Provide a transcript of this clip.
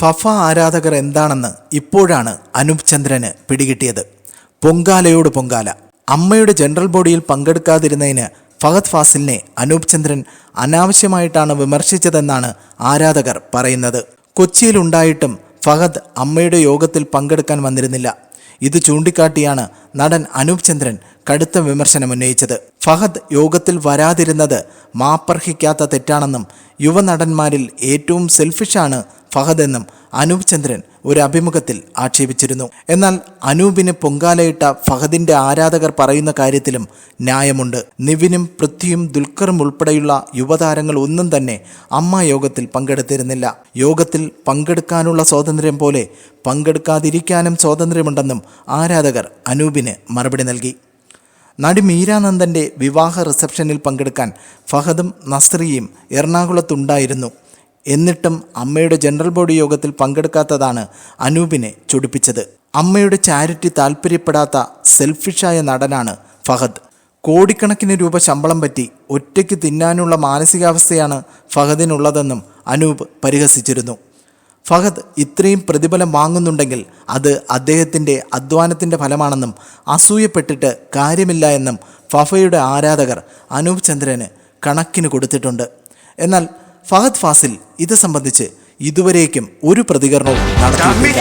Faf ആരാധകർ എന്താണെന്ന് ഇപ്പോഴാണ് അനൂപ് ചന്ദ്രന് പിടികിട്ടിയത്. പൊങ്കാലയോട് പൊങ്കാല. അമ്മയുടെ ജനറൽ ബോഡിയിൽ പങ്കെടുക്കാതിരുന്നതിന് ഫഹദ് ഫാസിലിനെ അനൂപ് ചന്ദ്രൻ അനാവശ്യമായിട്ടാണ് വിമർശിച്ചതെന്നാണ് ആരാധകർ പറയുന്നത്. കൊച്ചിയിലുണ്ടായിട്ടും ഫഹദ് അമ്മയുടെ യോഗത്തിൽ പങ്കെടുക്കാൻ വന്നിരുന്നില്ല. ഇത് ചൂണ്ടിക്കാട്ടിയാണ് നടൻ അനൂപ് ചന്ദ്രൻ കടുത്ത വിമർശനം ഉന്നയിച്ചത്. ഫഹദ് യോഗത്തിൽ വരാതിരുന്നത് മാപ്പർഹിക്കാത്ത തെറ്റാണെന്നും യുവനടന്മാരിൽ ഏറ്റവും സെൽഫിഷാണ് ഫഹദ് എന്നും അനൂപ് ചന്ദ്രൻ ഒരു അഭിമുഖത്തിൽ ആക്ഷേപിച്ചിരുന്നു. എന്നാൽ അനൂപിന് പൊങ്കാലയിട്ട ഫഹദിന്റെ ആരാധകർ പറയുന്ന കാര്യത്തിലും ന്യായമുണ്ട്. നിവിനും പൃഥ്വിയും ദുൽഖറും ഉൾപ്പെടെയുള്ള യുവതാരങ്ങൾ ഒന്നും തന്നെ അമ്മ യോഗത്തിൽ പങ്കെടുത്തിരുന്നില്ല. യോഗത്തിൽ പങ്കെടുക്കാനുള്ള സ്വാതന്ത്ര്യം പോലെ പങ്കെടുക്കാതിരിക്കാനും സ്വാതന്ത്ര്യമുണ്ടെന്നും ആരാധകർ അനൂപിന് മറുപടി നൽകി. നടി മീരാനന്ദന്റെ വിവാഹ റിസപ്ഷനിൽ പങ്കെടുക്കാൻ ഫഹദും നസ്രിയും എറണാകുളത്തുണ്ടായിരുന്നു. എന്നിട്ടും അമ്മയുടെ ജനറൽ ബോഡി യോഗത്തിൽ പങ്കെടുക്കാത്തതാണ് അനൂപിനെ ചൊടിപ്പിച്ചത്. അമ്മയുടെ ചാരിറ്റി താല്പര്യപ്പെടാത്ത സെൽഫിഷായ നടനാണ് ഫഹദ്. കോടിക്കണക്കിന് രൂപ ശമ്പളം പറ്റി ഒറ്റയ്ക്ക് തിന്നാനുള്ള മാനസികാവസ്ഥയാണ് ഫഹദിനുള്ളതെന്നും അനൂപ് പരിഹസിച്ചിരുന്നു. ഫഹദ് ഇത്രയും പ്രതിഫലം വാങ്ങുന്നുണ്ടെങ്കിൽ അത് അദ്ദേഹത്തിന്റെ അധ്വാനത്തിന്റെ ഫലമാണെന്നും അസൂയപ്പെട്ടിട്ട് കാര്യമില്ല എന്നും ഫഫയുടെ ആരാധകർ അനൂപ് ചന്ദ്രന് കണക്കിന് കൊടുത്തിട്ടുണ്ട്. എന്നാൽ ഫഹദ് ഫാസിൽ ഇത് സംബന്ധിച്ച് ഇതുവരേക്കും ഒരു പ്രതികരണവും നടത്തിയിട്ടില്ല.